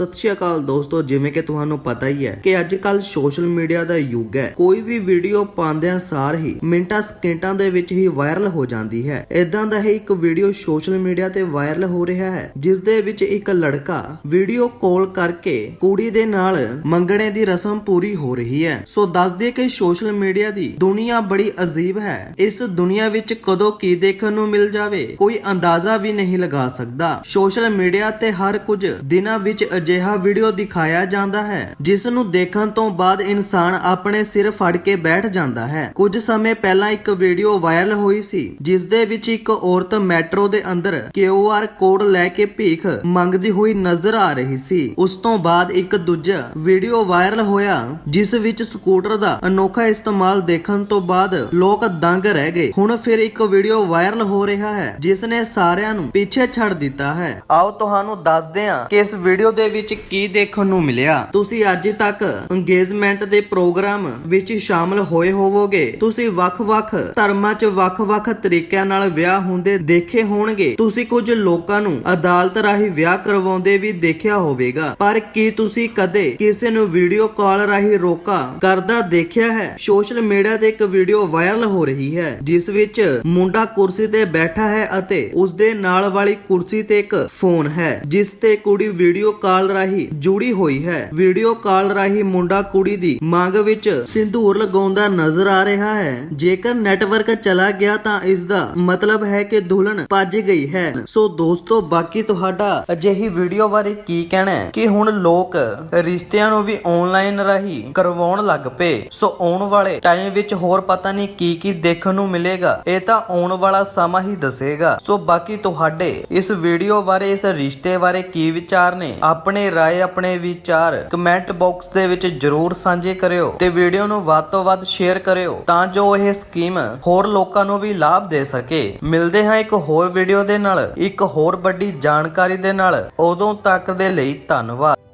ਸਤਿ ਸ਼੍ਰੀ ਅਕਾਲ ਦੋਸਤੋ, ਜਿਵੇਂ ਕਿ ਤੁਹਾਨੂੰ ਪਤਾ ਹੀ ਹੈ ਕਿ ਅੱਜ ਕੱਲ ਸੋਸ਼ਲ ਮੀਡੀਆ ਦਾ ਯੁੱਗ ਹੈ। ਕੋਈ ਵੀ ਵੀਡੀਓ ਪਾਉਂਦਿਆਂ ਸਾਰ ਹੀ ਮਿੰਟਾਂ, ਸਕਿੰਟਾਂ ਦੇ ਵਿੱਚ ਹੀ ਵਾਇਰਲ ਹੋ ਜਾਂਦੀ ਹੈ। ਇਦਾਂ ਦਾ ਹੀ ਇੱਕ ਵੀਡੀਓ ਸੋਸ਼ਲ ਮੀਡੀਆ ਤੇ ਵਾਇਰਲ ਹੋ ਰਿਹਾ ਹੈ, ਜਿਸ ਦੇ ਵਿੱਚ ਇੱਕ ਲੜਕਾ ਵੀਡੀਓ ਕਾਲ ਕਰਕੇ ਕੁੜੀ ਦੇ ਨਾਲ ਮੰਗਣੇ ਦੀ ਰਸਮ ਪੂਰੀ ਹੋ ਰਹੀ ਹੈ। ਸੋ ਦੱਸ ਦਈਏ ਕਿ ਸੋਸ਼ਲ ਮੀਡੀਆ ਦੀ ਦੁਨੀਆ ਬੜੀ ਅਜੀਬ ਹੈ। ਇਸ ਦੁਨੀਆ ਵਿੱਚ ਕਦੋਂ ਕੀ ਦੇਖਣ ਨੂੰ ਮਿਲ ਜਾਵੇ, ਕੋਈ ਅੰਦਾਜ਼ਾ ਵੀ ਨਹੀਂ ਲਗਾ ਸਕਦਾ। ਸੋਸ਼ਲ ਮੀਡੀਆ ਤੇ ਹਰ ਕੁਝ ਦਿਨਾਂ ਵਿੱਚ ਅਜਿਹਾ ਵੀਡੀਓ ਦਿਖਾਇਆ ਜਾਂਦਾ ਹੈ, ਜਿਸ ਨੂੰ ਦੇਖਣ ਤੋਂ ਬਾਅਦ ਇਨਸਾਨ ਆਪਣੇ ਸਿਰ ਫੜ ਕੇ ਬੈਠ ਜਾਂਦਾ ਹੈ। ਕੁਝ ਸਮੇਂ ਪਹਿਲਾਂ ਇੱਕ ਵੀਡੀਓ ਵਾਇਰਲ ਹੋਈ ਸੀ, ਜਿਸ ਦੇ ਵਿੱਚ ਇੱਕ ਔਰਤ ਮੈਟਰੋ ਦੇ ਅੰਦਰ QR ਕੋਡ ਲੈ ਕੇ ਭੀਖ ਮੰਗਦੀ ਹੋਈ ਨਜ਼ਰ ਆ ਰਹੀ ਸੀ। ਉਸ ਤੋਂ ਬਾਅਦ ਇੱਕ ਦੂਜਾ ਵੀਡੀਓ ਵਾਇਰਲ ਹੋਇਆ, ਜਿਸ ਵਿੱਚ ਸਕੂਟਰ ਦਾ ਅਨੋਖਾ ਇਸਤੇਮਾਲ ਦੇਖਣ ਤੋਂ ਬਾਅਦ ਲੋਕ ਦੰਗ ਰਹਿ ਗਏ। ਹੁਣ ਫਿਰ ਇੱਕ ਵੀਡੀਓ ਵਾਇਰਲ ਹੋ ਰਿਹਾ ਹੈ, ਜਿਸ ਨੇ ਸਾਰਿਆਂ ਨੂੰ ਪਿੱਛੇ ਛੱਡ ਦਿੱਤਾ ਹੈ। ਆਓ ਤੁਹਾਨੂੰ ਦੱਸਦੇ ਹਾਂ ਕਿ ਇਸ ਵੀਡੀਓ ਦੇ ਵਿੱਚ ਕੀ ਦੇਖਣ ਨੂੰ ਮਿਲਿਆ? ਤੁਸੀਂ ਅੱਜ ਤੱਕ ਅੰਗੇਜਮੈਂਟ ਦੇ ਪ੍ਰੋਗਰਾਮ ਵਿੱਚ ਸ਼ਾਮਲ ਹੋਏ ਹੋਵੋਗੇ। ਤੁਸੀਂ ਵੱਖ-ਵੱਖ ਧਰਮਾਂ 'ਚ ਵੱਖ-ਵੱਖ ਤਰੀਕਿਆਂ ਨਾਲ ਵਿਆਹ ਹੁੰਦੇ ਦੇਖੇ ਹੋਣਗੇ। ਤੁਸੀਂ ਕੁਝ ਲੋਕਾਂ ਨੂੰ ਅਦਾਲਤ ਰਾਹੀਂ ਵਿਆਹ ਕਰਵਾਉਂਦੇ ਵੀ ਦੇਖਿਆ ਹੋਵੇਗਾ। ਪਰ ਕੀ ਤੁਸੀਂ ਕਦੇ ਕਿਸੇ ਨੂੰ ਵੀਡੀਓ ਕਾਲ ਰਾਹੀਂ ਰੋਕਾ ਕਰਦਾ ਦੇਖਿਆ ਹੈ? ਸੋਸ਼ਲ ਮੀਡੀਆ ਤੇ ਇੱਕ ਵੀਡੀਓ ਵਾਇਰਲ ਹੋ ਰਹੀ ਹੈ, ਜਿਸ ਵਿੱਚ ਮੁੰਡਾ ਕੁਰਸੀ ਤੇ ਬੈਠਾ ਹੈ ਅਤੇ ਉਸ ਦੇ ਨਾਲ ਵਾਲੀ ਕੁਰਸੀ ਤੇ ਇੱਕ ਫੋਨ ਹੈ, ਜਿਸ ਤੇ ਕੁੜੀ ਵੀਡੀਓ ਕਾਲ ਰਾਹੀਂ ਜੁੜੀ ਹੋਈ ਹੈ। ਵੀਡੀਓ ਕਾਲ ਰਾਹੀਂ ਮੁੰਡਾ ਕੁੜੀ ਦੀ ਮੰਗ ਵਿੱਚ ਸਿੰਦੂਰ ਲਗਾਉਂਦਾ ਨਜ਼ਰ ਆ ਰਿਹਾ ਹੈ। ਜੇਕਰ ਨੈਟਵਰਕ ਚਲਾ ਗਿਆ ਤਾਂ ਇਸ ਦਾ ਮਤਲਬ ਹੈ ਕਿ ਦੁਲਹਨ ਭੱਜ ਗਈ ਹੈ। ਸੋ ਦੋਸਤੋ, ਬਾਕੀ ਤੁਹਾਡਾ ਅਜਿਹੀ ਵੀਡੀਓ ਬਾਰੇ ਕੀ ਕਹਿਣਾ ਹੈ ਕਿ ਹੁਣ ਲੋਕ ਰਿਸ਼ਤਿਆਂ ਨੂੰ ਵੀ ਆਨਲਾਈਨ ਰਾਹੀਂ ਕਰਵਾਉਣ ਲੱਗ ਪਏ। ਸੋ ਆਉਣ ਵਾਲੇ ਟਾਈਮ ਵਿੱਚ ਹੋਰ ਪਤਾ ਨਹੀਂ ਕੀ ਕੀ ਦੇਖਣ ਨੂੰ ਮਿਲੇਗਾ। ਇਹ ਤਾਂ ਆਉਣ ਵਾਲਾ ਸਮਾਂ ਹੀ ਦੱਸੇਗਾ। ਸੋ ਬਾਕੀ ਤੁਹਾਡੇ ਇਸ ਵੀਡੀਓ ਬਾਰੇ, ਇਸ ਰਿਸ਼ਤੇ ਬਾਰੇ ਕੀ ਵਿਚਾਰ ਨੇ? ਆਪਣੇ ਆਪਣੇ رائے ਆਪਣੇ ਵਿਚਾਰ ਕਮੈਂਟ ਬਾਕਸ ਦੇ ਵਿੱਚ ਜਰੂਰ ਸਾਂਝੇ ਕਰਿਓ ਤੇ ਵੀਡੀਓ ਨੂੰ ਵੱਧ ਤੋਂ ਵੱਧ ਸ਼ੇਅਰ ਕਰਿਓ ਤਾਂ ਜੋ ਇਹ ਸਕੀਮ ਹੋਰ ਲੋਕਾਂ ਨੂੰ ਵੀ ਲਾਭ ਦੇ ਸਕੇ ਮਿਲਦੇ ਹਾਂ ਇੱਕ ਹੋਰ ਵੀਡੀਓ ਦੇ ਨਾਲ ਇੱਕ ਹੋਰ ਵੱਡੀ ਜਾਣਕਾਰੀ ਦੇ ਨਾਲ ਉਦੋਂ ਤੱਕ ਦੇ ਲਈ ਧੰਨਵਾਦ